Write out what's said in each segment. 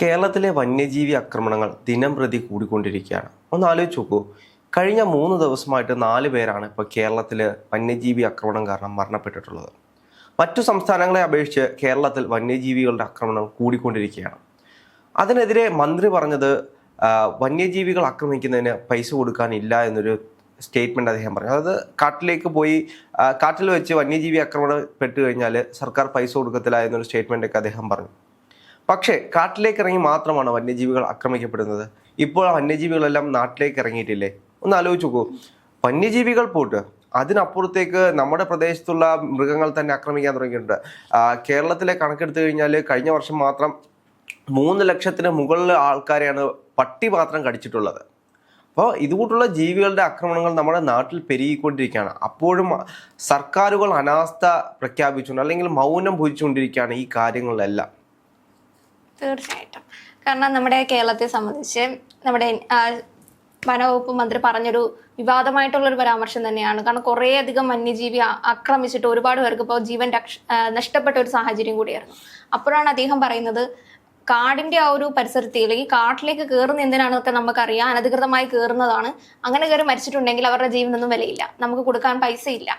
കേരളത്തിലെ വന്യജീവി ആക്രമണങ്ങൾ ദിനം പ്രതി കൂടിക്കൊണ്ടിരിക്കുകയാണ്. ഒന്ന് ആലോചിച്ച് നോക്കൂ. കഴിഞ്ഞ മൂന്ന് ദിവസമായിട്ട് നാല് പേരാണ് ഇപ്പോൾ കേരളത്തിൽ വന്യജീവി ആക്രമണം കാരണം മരണപ്പെട്ടിട്ടുള്ളത്. മറ്റു സംസ്ഥാനങ്ങളെ അപേക്ഷിച്ച് കേരളത്തിൽ വന്യജീവികളുടെ ആക്രമണം കൂടിക്കൊണ്ടിരിക്കുകയാണ്. അതിനെതിരെ മന്ത്രി പറഞ്ഞത് വന്യജീവികൾ ആക്രമിക്കുന്നതിന് പൈസ കൊടുക്കാനില്ല എന്നൊരു സ്റ്റേറ്റ്മെന്റ് അദ്ദേഹം പറഞ്ഞു. അതായത് കാട്ടിലേക്ക് പോയി കാട്ടിൽ വെച്ച് വന്യജീവി ആക്രമണം പെട്ട് കഴിഞ്ഞാൽ സർക്കാർ പൈസ കൊടുക്കത്തില്ല എന്നൊരു സ്റ്റേറ്റ്മെന്റൊക്കെ അദ്ദേഹം പറഞ്ഞു. പക്ഷേ കാട്ടിലേക്ക് ഇറങ്ങി മാത്രമാണ് വന്യജീവികൾ ആക്രമിക്കപ്പെടുന്നത്. ഇപ്പോൾ ആ വന്യജീവികളെല്ലാം നാട്ടിലേക്ക് ഇറങ്ങിയിട്ടില്ലേ? ഒന്ന് ആലോചിച്ച് നോക്കൂ. വന്യജീവികൾ പോട്ട് അതിനപ്പുറത്തേക്ക് നമ്മുടെ പ്രദേശത്തുള്ള മൃഗങ്ങൾ തന്നെ ആക്രമിക്കാൻ തുടങ്ങിയിട്ടുണ്ട്. കേരളത്തിലെ കണക്കെടുത്തു കഴിഞ്ഞാൽ കഴിഞ്ഞ വർഷം മാത്രം മൂന്ന് ലക്ഷത്തിന് മുകളിൽ ആൾക്കാരെയാണ് പട്ടി മാത്രം കടിച്ചിട്ടുള്ളത്. അപ്പോൾ ഇതുകൂട്ടുള്ള ജീവികളുടെ ആക്രമണങ്ങൾ നമ്മുടെ നാട്ടിൽ പെരുകിക്കൊണ്ടിരിക്കുകയാണ്. അപ്പോഴും സർക്കാരുകൾ അനാസ്ഥ പ്രഖ്യാപിച്ചുകൊണ്ട് അല്ലെങ്കിൽ മൗനം ഭുജിച്ചുകൊണ്ടിരിക്കുകയാണ് ഈ കാര്യങ്ങളിലെല്ലാം. തീർച്ചയായിട്ടും. കാരണം നമ്മുടെ കേരളത്തെ സംബന്ധിച്ച് നമ്മുടെ വനവകുപ്പ് മന്ത്രി പറഞ്ഞൊരു വിവാദമായിട്ടുള്ള ഒരു പരാമർശം തന്നെയാണ്. കാരണം കുറേ അധികം വന്യജീവി ആക്രമിച്ചിട്ട് ഒരുപാട് പേർക്ക് ഇപ്പോൾ ജീവൻ രക്ഷ നഷ്ടപ്പെട്ട ഒരു സാഹചര്യം കൂടിയായിരുന്നു. അപ്പോഴാണ് അദ്ദേഹം പറയുന്നത് കാടിന്റെ ആ ഒരു പരിസരത്തിൽ അല്ലെങ്കിൽ കാട്ടിലേക്ക് കയറുന്ന എന്തിനാണെന്നൊക്കെ നമുക്കറിയാം. അനധികൃതമായി കയറുന്നതാണ് അങ്ങനെ കയറി മരിച്ചിട്ടുണ്ടെങ്കിൽ അവരുടെ ജീവനൊന്നും വിലയില്ല. നമുക്ക് കൊടുക്കാൻ പൈസ ഇല്ല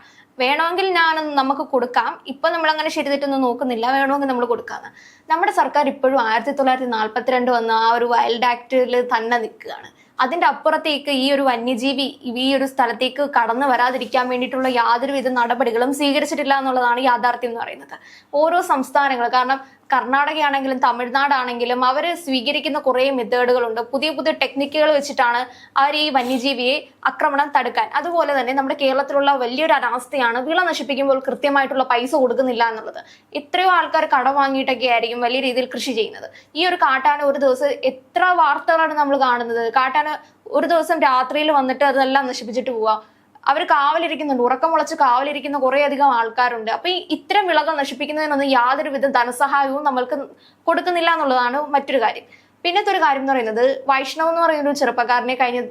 വേണമെങ്കിൽ ഞാൻ നമുക്ക് കൊടുക്കാം. ഇപ്പൊ നമ്മൾ അങ്ങനെ ശരി തെറ്റൊന്നും നോക്കുന്നില്ല. വേണമെങ്കിൽ നമ്മൾ കൊടുക്കാന്ന്. നമ്മുടെ സർക്കാർ ഇപ്പോഴും ആയിരത്തി തൊള്ളായിരത്തി നാല്പത്തിരണ്ട് വന്ന ആ ഒരു വൈൽഡ് ആക്ടിൽ തന്നെ നിൽക്കുകയാണ്. അതിന്റെ അപ്പുറത്തേക്ക് ഈ ഒരു വന്യജീവി ഈ ഒരു സ്ഥലത്തേക്ക് കടന്നു വരാതിരിക്കാൻ വേണ്ടിയിട്ടുള്ള യാതൊരുവിധ നടപടികളും സ്വീകരിച്ചിട്ടില്ല എന്നുള്ളതാണ് യാഥാർത്ഥ്യം എന്ന് പറയുന്നത്. ഓരോ സംസ്ഥാനങ്ങൾ കാരണം കർണാടകയാണെങ്കിലും തമിഴ്നാടാണെങ്കിലും അവർ സ്വീകരിക്കുന്ന കുറേ മെത്തേഡുകളുണ്ട്. പുതിയ പുതിയ ടെക്നിക്കുകൾ വെച്ചിട്ടാണ് അവർ ഈ വന്യജീവിയെ ആക്രമണം തടുക്കാൻ. അതുപോലെ തന്നെ നമ്മുടെ കേരളത്തിലുള്ള വലിയൊരു അനാസ്ഥയാണ് വിള നശിപ്പിക്കുമ്പോൾ കൃത്യമായിട്ടുള്ള പൈസ കൊടുക്കുന്നില്ല എന്നുള്ളത്. എത്രയോ ആൾക്കാർ കടം വാങ്ങിയിട്ടൊക്കെ ആയിരിക്കും വലിയ രീതിയിൽ കൃഷി ചെയ്യുന്നത്. ഈ ഒരു കാട്ടാന ഒരു ദിവസം എത്ര വാർത്തകളാണ് നമ്മൾ കാണുന്നത്? കാട്ടാന ഒരു ദിവസം രാത്രിയിൽ വന്നിട്ട് അതെല്ലാം നശിപ്പിച്ചിട്ട് പോവാ. അവർ കാവലിരിക്കുന്നുണ്ട്. ഉറക്കം മുളച്ച് കാവലിരിക്കുന്ന കുറേ അധികം ആൾക്കാരുണ്ട്. അപ്പൊ ഈ ഇത്തരം വിളകൾ നശിപ്പിക്കുന്നതിനൊന്നും യാതൊരുവിധ ധനസഹായവും നമ്മൾക്ക് കൊടുക്കുന്നില്ല എന്നുള്ളതാണ് മറ്റൊരു കാര്യം. പിന്നത്തെ ഒരു കാര്യം എന്ന് പറയുന്നത് വൈഷ്ണവ് എന്ന് പറയുന്ന ഒരു ചെറുപ്പക്കാരനെ കഴിഞ്ഞ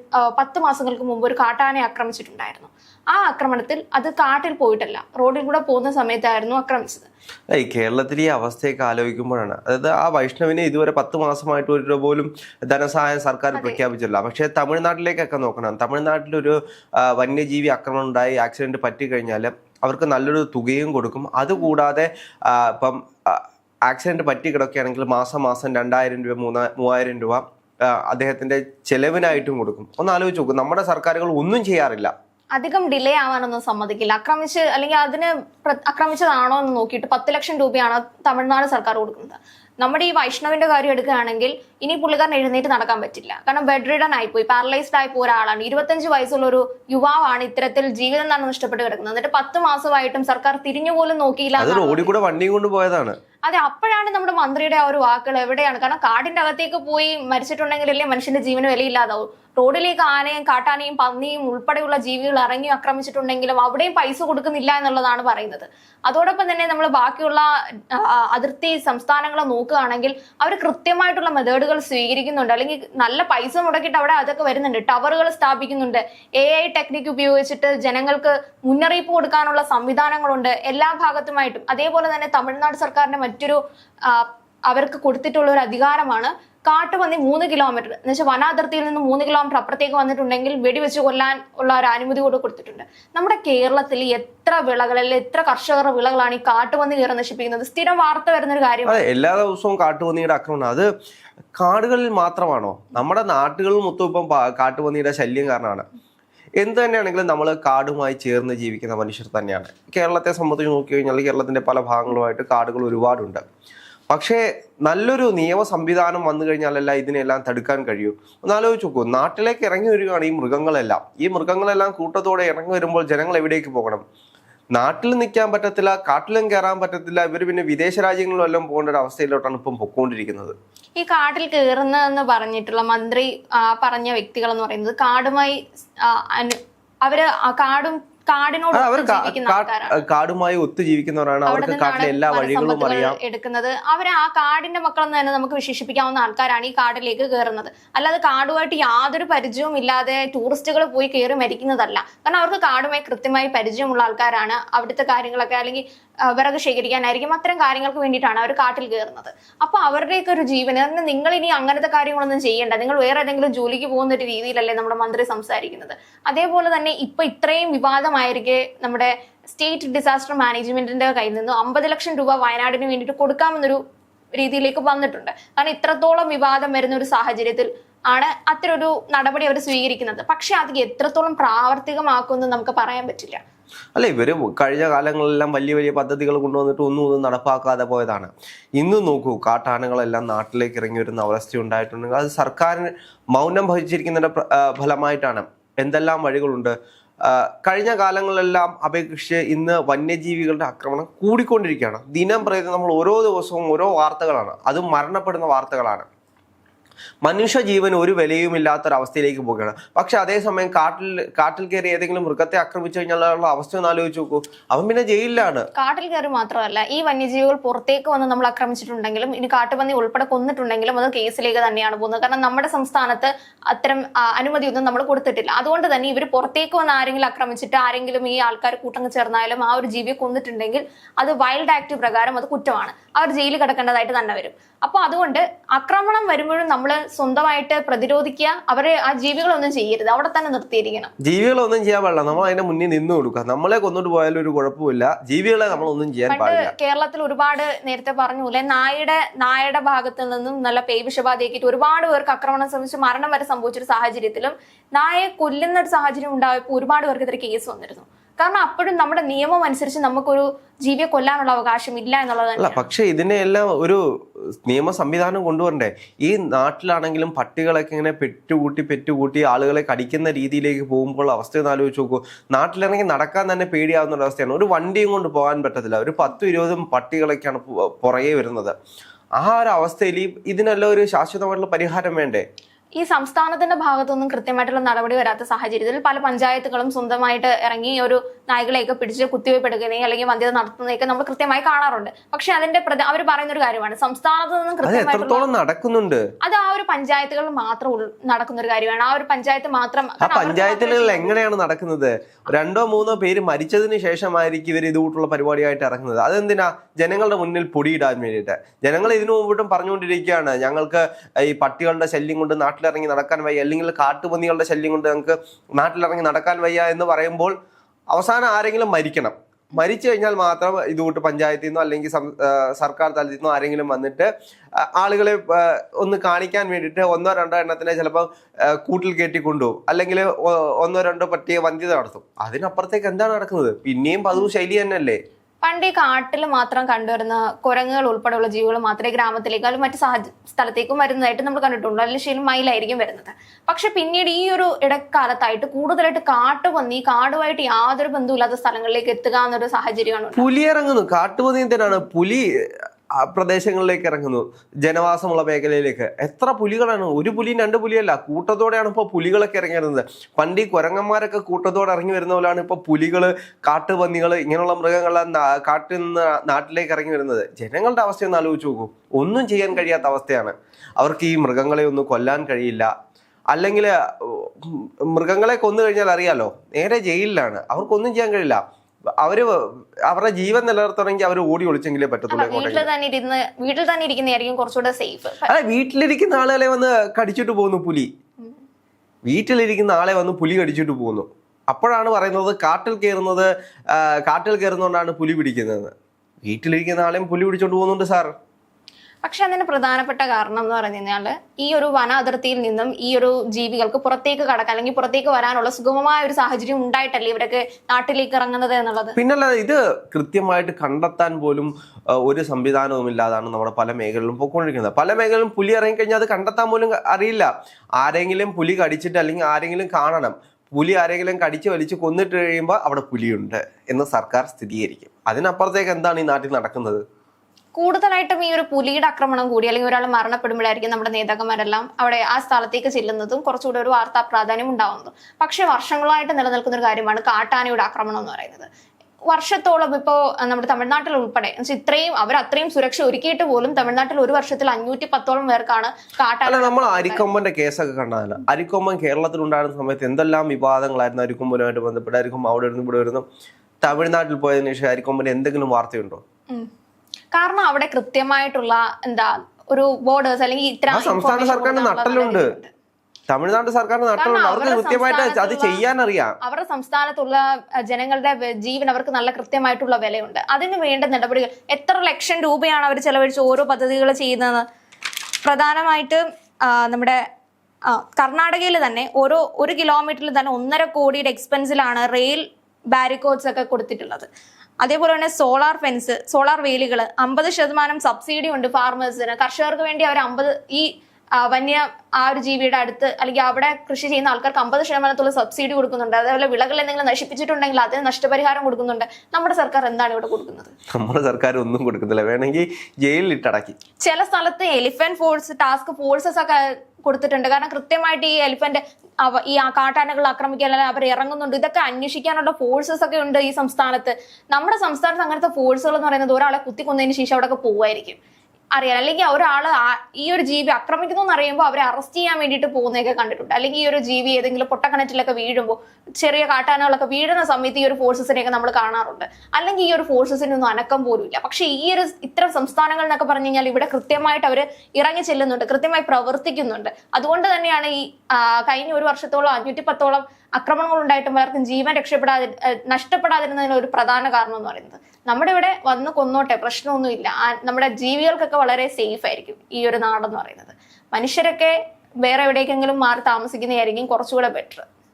പത്ത് മാസങ്ങൾക്ക് മുമ്പ് ഒരു കാട്ടാനെ ആക്രമിച്ചിട്ടുണ്ടായിരുന്നു. ആ ആക്രമണത്തിൽ അത് കാട്ടിൽ പോയിട്ടല്ല. റോഡിൽ കൂടെ പോകുന്ന സമയത്തായിരുന്നു ആക്രമിച്ചത്. ഈ കേരളത്തിലെ ഈ അവസ്ഥയൊക്കെ ആലോചിക്കുമ്പോഴാണ്. അതായത് ആ വൈഷ്ണവിനെ ഇതുവരെ പത്ത് മാസമായിട്ട് ഒരു രൂപ പോലും ധനസഹായം സർക്കാർ പ്രഖ്യാപിച്ചില്ല പക്ഷേ തമിഴ്നാട്ടിലേക്കൊക്കെ നോക്കണം. തമിഴ്നാട്ടിലൊരു വന്യജീവി ആക്രമണം ഉണ്ടായി ആക്സിഡന്റ് പറ്റിക്കഴിഞ്ഞാൽ അവർക്ക് നല്ലൊരു തുകയും കൊടുക്കും. അതുകൂടാതെ ഇപ്പം ആക്സിഡന്റ് പറ്റി കിടക്കുകയാണെങ്കിൽ മാസം മാസം രണ്ടായിരം രൂപ മൂന്നാ മൂവായിരം രൂപ അദ്ദേഹത്തിന്റെ ചെലവിനായിട്ടും കൊടുക്കും. ഒന്ന് ആലോചിച്ച് നോക്കും. നമ്മുടെ സർക്കാരുകൾ ഒന്നും ചെയ്യാറില്ല. അധികം ഡിലേ ആവാനൊന്നും സമ്മതിക്കില്ല. ആക്രമിച്ച് അല്ലെങ്കിൽ അതിന് അക്രമിച്ചതാണോ ആക്രമിച്ചതാണോ എന്ന് നോക്കിയിട്ട് പത്ത് ലക്ഷം രൂപയാണ് തമിഴ്നാട് സർക്കാർ കൊടുക്കുന്നത്. നമ്മുടെ ഈ വൈഷ്ണവിന്റെ കാര്യം എടുക്കുകയാണെങ്കിൽ ഇനി പുള്ളിക്കാരൻ എഴുന്നേറ്റ് നടക്കാൻ പറ്റില്ല. കാരണം ബെഡ് റിഡൺ ആയിപ്പോയി. പാരലൈസ്ഡ് ആയിപ്പോയി ഒരാളാണ്. ഇരുപത്തഞ്ച് വയസ്സുള്ള ഒരു യുവാവാണ് ഇത്തരത്തിൽ ജീവിതം തന്നെ നഷ്ടപ്പെട്ട് കിടക്കുന്നത്. എന്നിട്ട് പത്ത് മാസമായിട്ടും സർക്കാർ തിരിഞ്ഞുപോലും നോക്കിയില്ല വണ്ടിയും കൊണ്ട് പോയതാണ്. അതെ അപ്പോഴാണ് നമ്മുടെ മന്ത്രിയുടെ ആ ഒരു വാക്കുകൾ എവിടെയാണ്? കാരണം കാടിന്റെ അകത്തേക്ക് പോയി മരിച്ചിട്ടുണ്ടെങ്കിലല്ലേ മനുഷ്യന്റെ ജീവന് വിലയില്ലാതാവും. റോഡിലേക്ക് ആനയും കാട്ടാനയും പന്നിയും ഉൾപ്പെടെയുള്ള ജീവികൾ ഇറങ്ങി ആക്രമിച്ചിട്ടുണ്ടെങ്കിലും അവിടെയും പൈസ കൊടുക്കുന്നില്ല എന്നുള്ളതാണ് പറയുന്നത്. അതോടൊപ്പം തന്നെ നമ്മൾ ബാക്കിയുള്ള അതിർത്തി സംസ്ഥാനങ്ങളെ നോക്കുകയാണെങ്കിൽ അവർ കൃത്യമായിട്ടുള്ള മെത്തേഡുകൾ സ്വീകരിക്കുന്നുണ്ട്. അല്ലെങ്കിൽ നല്ല പൈസ മുടക്കിയിട്ട് അവിടെ അതൊക്കെ വരുന്നുണ്ട്. ടവറുകൾ സ്ഥാപിക്കുന്നുണ്ട്. എ ഐ ടെക്നിക്ക് ഉപയോഗിച്ചിട്ട് ജനങ്ങൾക്ക് മുന്നറിയിപ്പ് കൊടുക്കാനുള്ള സംവിധാനങ്ങളുണ്ട് എല്ലാ ഭാഗത്തുമായിട്ടും. അതേപോലെ തന്നെ തമിഴ്നാട് സർക്കാരിന്റെ മറ്റൊരു അവർക്ക് കൊടുത്തിട്ടുള്ള ഒരു അധികാരമാണ് കാട്ടുപന്നി മൂന്ന് കിലോമീറ്റർ എന്ന് വെച്ചാൽ വനാതിർത്തിയിൽ നിന്ന് മൂന്ന് കിലോമീറ്റർ അപ്പുറത്തേക്ക് വന്നിട്ടുണ്ടെങ്കിൽ വെടിവെച്ച് കൊല്ലാൻ ഉള്ള ഒരു അനുമതി കൂടെ കൊടുത്തിട്ടുണ്ട്. നമ്മുടെ കേരളത്തിൽ എത്ര വിളകളിൽ എത്ര കർഷകരുടെ വിളകളാണ് ഈ കാട്ടുപന്നി കയറി നശിപ്പിക്കുന്നത്? സ്ഥിരം വാർത്ത വരുന്ന ഒരു കാര്യം. എല്ലാ ദിവസവും കാട്ടുപന്നിയുടെ ആക്രമണം. അത് കാടുകളിൽ മാത്രമാണോ? നമ്മുടെ നാട്ടുകളിൽ മൊത്തം ഇപ്പം കാട്ടുപന്നിയുടെ ശല്യം കാരണമാണ്. എന്ത് തന്നെയാണെങ്കിലും നമ്മൾ കാടുമായി ചേർന്ന് ജീവിക്കുന്ന മനുഷ്യർ തന്നെയാണ്. കേരളത്തെ സംബന്ധിച്ച് നോക്കിക്കഴിഞ്ഞാൽ കേരളത്തിന്റെ പല ഭാഗങ്ങളുമായിട്ട് കാടുകൾ ഒരുപാടുണ്ട്. പക്ഷേ നല്ലൊരു നിയമ സംവിധാനം വന്നു കഴിഞ്ഞാലല്ല ഇതിനെല്ലാം തടുക്കാൻ കഴിയൂ. ഒന്നാലോചിച്ച് നോക്കൂ നാട്ടിലേക്ക് ഇറങ്ങി വരികയാണ് ഈ മൃഗങ്ങളെല്ലാം. ഈ മൃഗങ്ങളെല്ലാം കൂട്ടത്തോടെ ഇറങ്ങി വരുമ്പോൾ ജനങ്ങൾ എവിടേക്ക് പോകണം? നാട്ടിൽ നിൽക്കാൻ പറ്റത്തില്ല കാട്ടിലും കയറാൻ പറ്റത്തില്ല. ഇവർ പിന്നെ വിദേശ രാജ്യങ്ങളിലെല്ലാം പോകേണ്ട ഒരു അവസ്ഥയിലോട്ടാണ് ഇപ്പം പൊക്കോണ്ടിരിക്കുന്നത്. ഈ കാട്ടിൽ കയറുന്നതെന്ന് പറഞ്ഞിട്ടുള്ള മന്ത്രി പറഞ്ഞ വ്യക്തികൾ എന്ന് പറയുന്നത് കാടുമായി അവർ കാടും കാടിനോട് കാടുമായി ഒത്തു ജീവിക്കുന്നവരാണ് അവർക്ക് കാട്ടിലെ എല്ലാ വഴികളും അറിയാം. എടുക്കുന്നത്. അവർ ആ കാടിന്റെ മക്കൾ എന്ന് തന്നെ നമുക്ക് വിശേഷിപ്പിക്കാവുന്ന ആൾക്കാരാണ് ഈ കാടിലേക്ക് കയറുന്നത് അല്ലാതെ കാടുമായിട്ട് യാതൊരു പരിചയവും ഇല്ലാതെ ടൂറിസ്റ്റുകൾ പോയി കയറി മരിക്കുന്നതല്ല. കാരണം അവർക്ക് കാടുമായി കൃത്യമായി പരിചയമുള്ള ആൾക്കാരാണ് അവിടുത്തെ കാര്യങ്ങളൊക്കെ. അല്ലെങ്കിൽ വിറക് ശേഖരിക്കാനായിരിക്കും അത്തരം കാര്യങ്ങൾക്ക് വേണ്ടിയിട്ടാണ് അവർ കാട്ടിൽ കയറുന്നത്. അപ്പൊ അവരുടെയൊക്കെ ഒരു ജീവന് നിങ്ങൾ ഇനി അങ്ങനത്തെ കാര്യങ്ങളൊന്നും ചെയ്യേണ്ട. നിങ്ങൾ വേറെ ഏതെങ്കിലും ജോലിക്ക് പോകുന്ന ഒരു രീതിയിലല്ലേ നമ്മുടെ മന്ത്രി സംസാരിക്കുന്നത്. അതേപോലെ തന്നെ ഇപ്പൊ ഇത്രയും വിവാദമായിരിക്കെ നമ്മുടെ സ്റ്റേറ്റ് ഡിസാസ്റ്റർ മാനേജ്മെന്റിന്റെ കയ്യിൽ നിന്നും അമ്പത് ലക്ഷം രൂപ വയനാടിന് വേണ്ടിയിട്ട് കൊടുക്കാമെന്നൊരു രീതിയിലേക്ക് വന്നിട്ടുണ്ട്. കാരണം ഇത്രത്തോളം വിവാദം വരുന്ന ഒരു സാഹചര്യത്തിൽ ആണ് അത്തരം ഒരു നടപടി അവർ സ്വീകരിക്കുന്നത്. പക്ഷെ അത് എത്രത്തോളം പ്രാവർത്തികമാക്കുമെന്ന് നമുക്ക് പറയാൻ പറ്റില്ല. അല്ല ഇവർ കഴിഞ്ഞ കാലങ്ങളിലെല്ലാം വലിയ വലിയ പദ്ധതികൾ കൊണ്ടുവന്നിട്ട് ഒന്നും ഒന്നും നടപ്പാക്കാതെ പോയതാണ്. ഇന്ന് നോക്കൂ കാട്ടാനകളെല്ലാം നാട്ടിലേക്ക് ഇറങ്ങി വരുന്ന അവസ്ഥ ഉണ്ടായിട്ടുണ്ടെങ്കിൽ അത് സർക്കാരിന് മൗനം ഭജിച്ചിരിക്കുന്നതിന്റെ ഫലമായിട്ടാണ്. എന്തെല്ലാം വഴികളുണ്ട്? കഴിഞ്ഞ കാലങ്ങളിലെല്ലാം അപേക്ഷിച്ച് ഇന്ന് വന്യജീവികളുടെ ആക്രമണം കൂടിക്കൊണ്ടിരിക്കുകയാണ്. ദിനം പ്രതി നമ്മൾ ഓരോ ദിവസവും ഓരോ വാർത്തകളാണ്. അതും മരണപ്പെടുന്ന വാർത്തകളാണ്. മനുഷ്യ ജീവൻ ഒരു വിലയുമില്ലാത്തൊരവസ്ഥയിലേക്ക് പോകുകയാണ് പക്ഷെ അതേസമയം കാട്ടിൽ കാട്ടിൽ കയറി ഏതെങ്കിലും മൃഗത്തെ ആക്രമിച്ചു കഴിഞ്ഞാലുള്ള അവസ്ഥ ഒന്ന് ആലോചിച്ച് നോക്കൂ. അവൻ പിന്നെ ജയിലിലാണ്. കാട്ടിൽ കയറി മാത്രമല്ല ഈ വന്യജീവികൾ പുറത്തേക്ക് വന്ന് നമ്മൾ ആക്രമിച്ചിട്ടുണ്ടെങ്കിലും ഇനി കാട്ടുപന്നി ഉൾപ്പെടെ കൊന്നിട്ടുണ്ടെങ്കിലും അത് കേസിലേക്ക് തന്നെയാണ് പോകുന്നത്. കാരണം നമ്മുടെ സംസ്ഥാനത്ത് അത്തരം അനുമതി അനുമതിയൊന്നും നമ്മൾ കൊടുത്തിട്ടില്ല. അതുകൊണ്ട് തന്നെ ഇവർ പുറത്തേക്ക് വന്ന് ആരെങ്കിലും ആക്രമിച്ചിട്ട് ആരെങ്കിലും ഈ ആൾക്കാർ കൂട്ടങ്ങ് ചേർന്നാലും ആ ഒരു ജീവിയെ കൊന്നിട്ടുണ്ടെങ്കിൽ അത് വൈൽഡ് ആക്ട് പ്രകാരം അത് കുറ്റമാണ്. അവർ ജയിലിൽ കിടക്കേണ്ടതായിട്ട് തന്നെ വരും. അപ്പൊ അതുകൊണ്ട് ആക്രമണം വരുമ്പോഴും നമ്മൾ സ്വന്തമായിട്ട് പ്രതിരോധിക്കുക അവരെ ആ ജീവികളൊന്നും ചെയ്യരുത്. അവിടെ തന്നെ നിർത്തിയിരിക്കണം. ജീവികളൊന്നും ചെയ്യാൻ പാടില്ല. നമ്മൾ അതിന്റെ മുന്നിൽ നിന്ന് കൊടുക്കുക. നമ്മളെ കൊന്നിട്ട് പോയാലും ഒരു കുഴപ്പമില്ല. ജീവികളെ നമ്മൾ ഒന്നും ചെയ്യാൻ പാടില്ല. കേരളത്തിൽ ഒരുപാട് നേരത്തെ പറഞ്ഞു അല്ലെ നായയുടെ നായയുടെ ഭാഗത്ത് നിന്നും നല്ല പേവിഷബാധയാക്കിയിട്ട് ഒരുപാട് പേർക്ക് ആക്രമണം സംബന്ധിച്ച് മരണം വരെ സംഭവിച്ചൊരു സാഹചര്യത്തിലും നായയെ കൊല്ലുന്ന ഒരു സാഹചര്യം ഉണ്ടായപ്പോൾ ഒരുപാട് പേർക്കെതിരെ കേസ് വന്നിരുന്നു. കാരണം അപ്പോഴും നമ്മുടെ നിയമം അനുസരിച്ച് നമുക്കൊരു ജീവിയെ കൊല്ലാനുള്ള അവകാശം ഇല്ല എന്നുള്ളത് പക്ഷെ ഇതിനെ എല്ലാം ഒരു നിയമ സംവിധാനം കൊണ്ടുവരണ്ടേ? ഈ നാട്ടിലാണെങ്കിലും പട്ടികളൊക്കെ ഇങ്ങനെ പെറ്റുകൂട്ടി പെറ്റുകൂട്ടി ആളുകളെ കടിക്കുന്ന രീതിയിലേക്ക് പോകുമ്പോൾ അവസ്ഥ ഒന്ന് ആലോചിച്ച് നോക്കൂ. നാട്ടിലാണെങ്കിൽ നടക്കാൻ തന്നെ പേടിയാവുന്ന ഒരു അവസ്ഥയാണ്. ഒരു വണ്ടിയും കൊണ്ട് പോകാൻ പറ്റത്തില്ല. ഒരു പത്തും ഇരുപതും പട്ടികളൊക്കെയാണ് പുറകെ വരുന്നത്. ആ ഒരു അവസ്ഥയിൽ ഇതിനെല്ലാം ഒരു ശാശ്വതമായിട്ടുള്ള പരിഹാരം വേണ്ടേ? ഈ സംസ്ഥാനത്തിന്റെ ഭാഗത്തൊന്നും കൃത്യമായിട്ടുള്ള നടപടി വരാത്ത സാഹചര്യത്തിൽ പല പഞ്ചായത്തുകളും സ്വന്തമായിട്ട് ഇറങ്ങി ഒരു നായകളെയൊക്കെ പിടിച്ച് കുത്തിവയ്പ് എടുക്കുന്നതും അല്ലെങ്കിൽ വന്ധ്യത നടത്തുന്നതൊക്കെ നമ്മൾ കൃത്യമായി കാണാറുണ്ട്. പക്ഷെ അതിന്റെ അവർ പറയുന്ന ഒരു കാര്യമാണ്. സംസ്ഥാനത്ത് നിന്നും കൃത്യമായിട്ടുള്ള നടക്കുന്നുണ്ട്? അത് ആ ഒരു പഞ്ചായത്തുകൾ മാത്രം നടക്കുന്ന ഒരു കാര്യമാണ്. ആ ഒരു പഞ്ചായത്ത് മാത്രം പഞ്ചായത്തുകൾ പഞ്ചായത്തുകളിൽ എങ്ങനെയാണ് നടക്കുന്നത്? രണ്ടോ മൂന്നോ പേര് മരിച്ചതിന് ശേഷമായിരിക്കും ഇവർ ഇതുകൂട്ടുള്ള പരിപാടിയായിട്ട് ഇറങ്ങുന്നത്. അതെന്തിനാ? ജനങ്ങളുടെ മുന്നിൽ പൊടിയിടാൻ വേണ്ടിയിട്ട്. ജനങ്ങൾ ഇതിനു മുമ്പിട്ടും പറഞ്ഞുകൊണ്ടിരിക്കുകയാണ്. ഞങ്ങൾക്ക് ഈ പട്ടികളുടെ ശല്യം കൊണ്ട് നാട്ടിലിറങ്ങി നടക്കാൻ വയ്യ. അല്ലെങ്കിൽ കാട്ടുപന്നികളുടെ ശല്യം കൊണ്ട് ഞങ്ങൾക്ക് നാട്ടിലിറങ്ങി നടക്കാൻ വയ്യ എന്ന് പറയുമ്പോൾ അവസാനം ആരെങ്കിലും മരിക്കണം. മരിച്ചു കഴിഞ്ഞാൽ മാത്രം ഇതുകൂട്ട് പഞ്ചായത്തിൽ നിന്നോ അല്ലെങ്കിൽ സർക്കാർ തലത്തിൽ നിന്നോ ആരെങ്കിലും വന്നിട്ട് ആളുകളെ ഒന്ന് കാണിക്കാൻ വേണ്ടിയിട്ട് ഒന്നോ രണ്ടോ എണ്ണത്തിനെ ചിലപ്പോൾ കൂട്ടിൽ കയറ്റി കൊണ്ടുപോകും. അല്ലെങ്കിൽ ഒന്നോ രണ്ടോ പട്ടിയെ വന്ധ്യത നടത്തും. അതിനപ്പുറത്തേക്ക് എന്താണ് നടക്കുന്നത്? പിന്നെയും പതിവ് ശൈലി തന്നെയല്ലേ? പണ്ട് ഈ കാട്ടിൽ മാത്രം കണ്ടുവരുന്ന കുരങ്ങുകൾ ഉൾപ്പെടെയുള്ള ജീവികൾ മാത്രമേ ഗ്രാമത്തിലേക്ക് അല്ലെങ്കിൽ മറ്റു സ്ഥലത്തേക്കും വരുന്നതായിട്ട് നമ്മൾ കണ്ടിട്ടുള്ളൂ. അല്ലെങ്കിൽ ശരി മയിലായിരിക്കും വരുന്നത്. പക്ഷെ പിന്നീട് ഈ ഒരു ഇടക്കാലത്തായിട്ട് കൂടുതലായിട്ട് കാട്ടുപന്നി കാടുമായിട്ട് യാതൊരു ബന്ധവുമില്ലാത്ത സ്ഥലങ്ങളിലേക്ക് എത്തുക എന്നൊരു സാഹചര്യമാണ് പുലി ഇറങ്ങുന്നു കാട്ടുപന്നി തന്നെയാണ്. പുലി പ്രദേശങ്ങളിലേക്ക് ഇറങ്ങുന്നു. ജനവാസമുള്ള മേഖലയിലേക്ക്. എത്ര പുലികളാണ്? ഒരു പുലിയും രണ്ട് പുലിയല്ല കൂട്ടത്തോടെയാണ് ഇപ്പോൾ പുലികളൊക്കെ ഇറങ്ങി വരുന്നത് പണ്ട് ഈ കുരങ്ങന്മാരൊക്കെ കൂട്ടത്തോടെ ഇറങ്ങി വരുന്ന പോലെയാണ് ഇപ്പോൾ പുലികൾ കാട്ടുപന്നികൾ ഇങ്ങനെയുള്ള മൃഗങ്ങളെ കാട്ടിൽ നിന്ന് നാട്ടിലേക്ക് ഇറങ്ങി വരുന്നത്. ജനങ്ങളുടെ അവസ്ഥ ഒന്ന് ആലോചിച്ച് നോക്കൂ. ഒന്നും ചെയ്യാൻ കഴിയാത്ത അവസ്ഥയാണ്. അവർക്ക് ഈ മൃഗങ്ങളെ ഒന്നും കൊല്ലാൻ കഴിയില്ല. അല്ലെങ്കിൽ മൃഗങ്ങളെ കൊന്നു കഴിഞ്ഞാൽ അറിയാലോ നേരെ ജയിലിലാണ്. അവർക്കൊന്നും ചെയ്യാൻ കഴിയില്ല. അവർ അവരുടെ ജീവൻ നിലനിർത്തണമെങ്കിൽ അവർ ഓടി ഒളിച്ചെങ്കിലേ പറ്റത്തുള്ളൂ അല്ല വീട്ടിൽ തന്നെ ഇരുന്ന് വീട്ടിൽ തന്നെ ഇരിക്കുന്നതായിരിക്കും കുറച്ചുകൂടെ സേഫ് അതെ വീട്ടിലിരിക്കുന്ന ആളുകളെ വന്ന് കടിച്ചിട്ട് പോകുന്നു പുലി. വീട്ടിലിരിക്കുന്ന ആളെ വന്ന് പുലി കടിച്ചിട്ട് പോകുന്നു. അപ്പോഴാണ് പറയുന്നത് കാട്ടിൽ കയറുന്നത് കാട്ടിൽ കയറുന്നതുകൊണ്ടാണ് പുലി പിടിക്കുന്നത്. വീട്ടിലിരിക്കുന്ന ആളെയും പുലി പിടിച്ചോണ്ട് പോകുന്നുണ്ട് സാർ. പക്ഷെ അതിന് പ്രധാനപ്പെട്ട കാരണം എന്ന് പറഞ്ഞു കഴിഞ്ഞാൽ ഈ ഒരു വന അതിർത്തിയിൽ നിന്നും ഈ ഒരു ജീവികൾക്ക് പുറത്തേക്ക് കടക്കാൻ അല്ലെങ്കിൽ പുറത്തേക്ക് വരാനുള്ള സുഗമമായ ഒരു സാഹചര്യം ഉണ്ടായിട്ടല്ലേ ഇവരൊക്കെ നാട്ടിലേക്ക് ഇറങ്ങുന്നത് എന്നുള്ളത്? പിന്നല്ല ഇത് കൃത്യമായിട്ട് കണ്ടെത്താൻ പോലും ഒരു സംവിധാനവും ഇല്ലാതാണ് നമ്മുടെ പല മേഖലകളിലും പോയിക്കൊണ്ടിരിക്കുന്നത്. പല മേഖലകളിലും പുലി ഇറങ്ങിക്കഴിഞ്ഞാൽ അത് കണ്ടെത്താൻ പോലും അറിയില്ല. ആരെങ്കിലും പുലി കടിച്ചിട്ട് അല്ലെങ്കിൽ ആരെങ്കിലും കാണണം. പുലി ആരെങ്കിലും കടിച്ചു വലിച്ച് കൊന്നിട്ട് കഴിയുമ്പോൾ അവിടെ പുലിയുണ്ട് എന്ന് സർക്കാർ സ്ഥിരീകരിക്കും. അതിനപ്പുറത്തേക്ക് എന്താണ് ഈ നാട്ടിൽ നടക്കുന്നത്? കൂടുതലായിട്ടും ഈ ഒരു പുലിയുടെ ആക്രമണം കൂടി അല്ലെങ്കിൽ ഒരാൾ മരണപ്പെടുമ്പോഴായിരിക്കും നമ്മുടെ നേതാക്കന്മാരെല്ലാം അവിടെ ആ സ്ഥലത്തേക്ക് ചെല്ലുന്നതും കുറച്ചുകൂടി ഒരു വാർത്താ പ്രാധാന്യം ഉണ്ടാവുന്നത്. പക്ഷേ വർഷങ്ങളായിട്ട് നിലനിൽക്കുന്ന ഒരു കാര്യമാണ് കാട്ടാനയുടെ ആക്രമണം എന്ന് പറയുന്നത്. വർഷത്തോളം ഇപ്പോൾ നമ്മുടെ തമിഴ്നാട്ടിൽ ഉൾപ്പെടെ ഇത്രയും അവർ അത്രയും സുരക്ഷ ഒരുക്കിയിട്ട് പോലും തമിഴ്നാട്ടിൽ ഒരു വർഷത്തിൽ അഞ്ഞൂറ്റി പത്തോളം പേർക്കാണ് കാട്ടാന നമ്മൾ അരിക്കൊമ്പന്റെ കേസൊക്കെ കണ്ടതല്ല. അരിക്കൊമ്പൻ കേരളത്തിൽ ഉണ്ടായിരുന്ന സമയത്ത് എന്തെല്ലാം വിവാദങ്ങളായിരുന്നു അരിക്കൊമ്പനുമായിട്ട് ബന്ധപ്പെട്ട്? അരിക്കൊമ്പ് അവിടെ ഇവിടെ വരുന്നു തമിഴ്നാട്ടിൽ പോയതിനു ശേഷം അരിക്കൊമ്പന് എന്തെങ്കിലും വാർത്തയുണ്ടോ. കാരണം അവിടെ കൃത്യമായിട്ടുള്ള എന്താ ഒരു ബോർഡേഴ്സ് അല്ലെങ്കിൽ ഇത്ര സംസ്ഥാന സർക്കാരിന്റെ നട്ടലുണ്ട്. തമിഴ്നാട് സർക്കാരിന്റെ നട്ടലുണ്ട്. അവർക്ക് കൃത്യമായിട്ട് അത് ചെയ്യാൻ അറിയാം അവരുടെ സംസ്ഥാനത്തുള്ള ജനങ്ങളുടെ ജീവൻ അവർക്ക് നല്ല കൃത്യമായിട്ടുള്ള വിലയുണ്ട്. അതിന് വേണ്ട നടപടികൾ. എത്ര ലക്ഷം രൂപയാണ് അവർ ചെലവഴിച്ച് ഓരോ പദ്ധതികൾ ചെയ്യുന്നത് പ്രധാനമായിട്ട് നമ്മുടെ കർണാടകയിൽ തന്നെ ഓരോ ഒരു കിലോമീറ്ററിൽ തന്നെ ഒന്നര കോടിയുടെ എക്സ്പെൻസിലാണ് റെയിൽ ബാരിക്കോഡ്സ് ഒക്കെ കൊടുത്തിട്ടുള്ളത്. അതേപോലെ തന്നെ സോളാർ ഫെൻസ് സോളാർ വേലികൾ അമ്പത് ശതമാനം സബ്സിഡി ഉണ്ട് ഫാർമേഴ്സിന് കർഷകർക്ക് വേണ്ടി അവർ അമ്പത് ഈ വന്യ ആ ഒരു ജീവിയുടെ അടുത്ത് അല്ലെങ്കിൽ അവിടെ കൃഷി ചെയ്യുന്ന ആൾക്കാർക്ക് അമ്പത് ശതമാനത്തോളം സബ്സിഡി കൊടുക്കുന്നുണ്ട്. അതേപോലെ വിളകൾ എന്തെങ്കിലും നശിപ്പിച്ചിട്ടുണ്ടെങ്കിൽ അതിന് നഷ്ടപരിഹാരം കൊടുക്കുന്നുണ്ട്. നമ്മുടെ സർക്കാർ എന്താണ് ഇവിടെ കൊടുക്കുന്നത്? നമ്മുടെ സർക്കാർ ഒന്നും കൊടുക്കുന്നില്ല. വേണമെങ്കിൽ ജയിലിൽ ഇട്ടടക്കി. ചില സ്ഥലത്ത് എലിഫന്റ് ഫോഴ്സ് ടാസ്ക് ഫോഴ്സസ് ഒക്കെ കൊടുത്തിട്ടുണ്ട്. കാരണം കൃത്യമായിട്ട് ഈ എലിഫന്റ് ഈ കാട്ടാനകൾ ആക്രമിക്കാൻ അല്ലെങ്കിൽ അവർ ഇറങ്ങുന്നുണ്ട്. ഇതൊക്കെ അന്വേഷിക്കാനുള്ള ഫോഴ്സസ് ഒക്കെ ഉണ്ട് ഈ സംസ്ഥാനത്ത്. നമ്മുടെ സംസ്ഥാനത്ത് അങ്ങനത്തെ ഫോഴ്സുകൾ എന്ന് പറയുന്നത് ഒരാളെ കുത്തിക്കൊന്നതിന് ശേഷം അവിടെ പോവായിരിക്കും. അറിയാം അല്ലെങ്കിൽ ഒരാൾ ഈ ഒരു ജീവി ആക്രമിക്കുന്നു എന്ന് അറിയുമ്പോൾ അവരെ അറസ്റ്റ് ചെയ്യാൻ വേണ്ടിയിട്ട് പോകുന്നതൊക്കെ കണ്ടിട്ടുണ്ട്. അല്ലെങ്കിൽ ഈ ഒരു ജീവി ഏതെങ്കിലും പൊട്ടക്കിണറ്റിലൊക്കെ വീഴുമ്പോൾ ചെറിയ കാട്ടാനകളൊക്കെ വീഴുന്ന സമയത്ത് ഈ ഒരു ഫോഴ്സസിനെയൊക്കെ നമ്മൾ കാണാറുണ്ട്. അല്ലെങ്കിൽ ഈ ഒരു ഫോഴ്സസിനൊന്നും അനക്കം പോലും ഇല്ല പക്ഷേ ഈ ഒരു ഇത്തരം സംസ്ഥാനങ്ങൾ എന്നൊക്കെ പറഞ്ഞു കഴിഞ്ഞാൽ ഇവിടെ കൃത്യമായിട്ട് അവർ ഇറങ്ങി ചെല്ലുന്നുണ്ട് കൃത്യമായി പ്രവർത്തിക്കുന്നുണ്ട്. അതുകൊണ്ട് തന്നെയാണ് ഈ കഴിഞ്ഞ ഒരു വർഷത്തോളം അഞ്ഞൂറ്റി പത്തോളം ആക്രമണങ്ങൾ ഉണ്ടായിട്ടും പലർക്കും ജീവൻ രക്ഷപ്പെടാതി നഷ്ടപ്പെടാതിരുന്നതിന് ഒരു പ്രധാന കാരണം എന്ന് പറയുന്നത്. നമ്മുടെ ഇവിടെ വന്ന് കൊന്നോട്ടെ പ്രശ്നമൊന്നുമില്ല. നമ്മുടെ ജീവികൾക്കൊക്കെ വളരെ സേഫ് ആയിരിക്കും ഈ ഒരു നാടെന്ന് പറയുന്നത്. മനുഷ്യരൊക്കെ വേറെ എവിടേക്കെങ്കിലും മാറി താമസിക്കുന്നതായിരിക്കും കുറച്ചുകൂടെ ബെറ്റർ